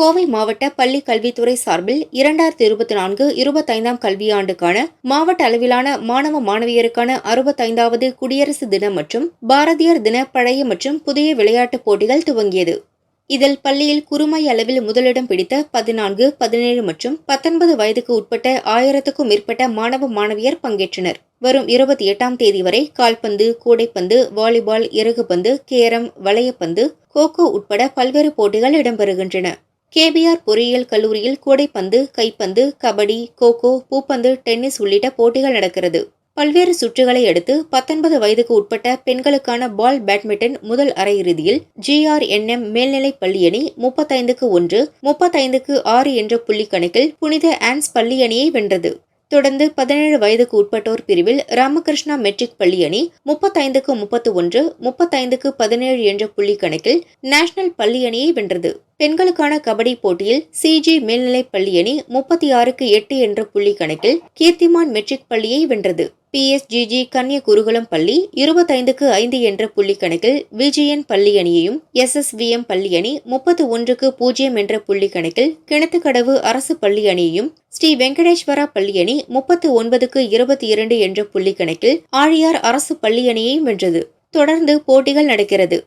கோவை மாவட்ட பள்ளி கல்வித்துறை சார்பில் இரண்டாயிரத்தி இருபத்தி நான்கு இருபத்தைந்தாம் கல்வியாண்டுக்கான மாவட்ட அளவிலான மாணவ மாணவியருக்கான அறுபத்தைந்தாவது குடியரசு தினம் மற்றும் பாரதியார் தின பழைய மற்றும் புதிய விளையாட்டுப் போட்டிகள் துவங்கியது. இதில் பள்ளியில் குறுமை அளவில் முதலிடம் பிடித்த பதினான்கு பதினேழு மற்றும் பத்தொன்பது வயதுக்கு உட்பட்ட ஆயிரத்துக்கும் மேற்பட்ட மாணவ மாணவியர் பங்கேற்றனர். வரும் இருபத்தி எட்டாம் தேதி வரை கால்பந்து கூடைப்பந்து வாலிபால் இறகுப்பந்து கேரம் வளையப்பந்து கோகோ உட்பட பல்வேறு போட்டிகள் இடம்பெறுகின்றன. கேபிஆர் பொறியியல் கல்லூரியில் கூடைப்பந்து கைப்பந்து கபடி கோகோ பூப்பந்து டென்னிஸ் உள்ளிட்ட போட்டிகள் நடக்கிறது. பல்வேறு சுற்றுகளை அடுத்து பத்தொன்பது வயதுக்கு உட்பட்ட பெண்களுக்கான பால் பேட்மிண்டன் முதல் அரையிறுதியில் ஜிஆர்என்எம் மேல்நிலைப் பள்ளி அணி முப்பத்தைந்துக்கு ஒன்று முப்பத்தைந்துக்கு ஆறு என்ற புள்ளி கணக்கில் புனித ஆன்ஸ் பள்ளி அணியை வென்றது. தொடர்ந்து பதினேழு வயதுக்கு உட்பட்டோர் பிரிவில் ராமகிருஷ்ணா மெட்ரிக் பள்ளி அணி முப்பத்தைந்துக்கு முப்பத்து ஒன்று முப்பத்தைந்துக்கு பதினேழு என்ற புள்ளி கணக்கில் நேஷனல் பள்ளி அணியை வென்றது. பெண்களுக்கான கபடி போட்டியில் சிஜி மேல்நிலைப் பள்ளி அணி முப்பத்தி ஆறுக்கு எட்டு என்ற புள்ளி கணக்கில் கீர்த்திமான் மெட்ரிக் பள்ளியை வென்றது. பிஎஸ்ஜிஜி கன்னிய குருகுலம் பள்ளி இருபத்தைந்துக்கு ஐந்து என்ற புள்ளி கணக்கில் விஜயன் பள்ளி அணியையும் எஸ்எஸ்விஎம் பள்ளி அணி முப்பத்து ஒன்றுக்கு பூஜ்ஜியம் என்ற புள்ளி கணக்கில் கிணத்துக்கடவு அரசு பள்ளி அணியையும் ஸ்ரீ வெங்கடேஸ்வரா பள்ளி அணி முப்பத்து ஒன்பதுக்கு இருபத்தி இரண்டு என்ற புள்ளி கணக்கில் ஆழியார் அரசு பள்ளி அணியையும் வென்றது. தொடர்ந்து போட்டிகள் நடக்கிறது.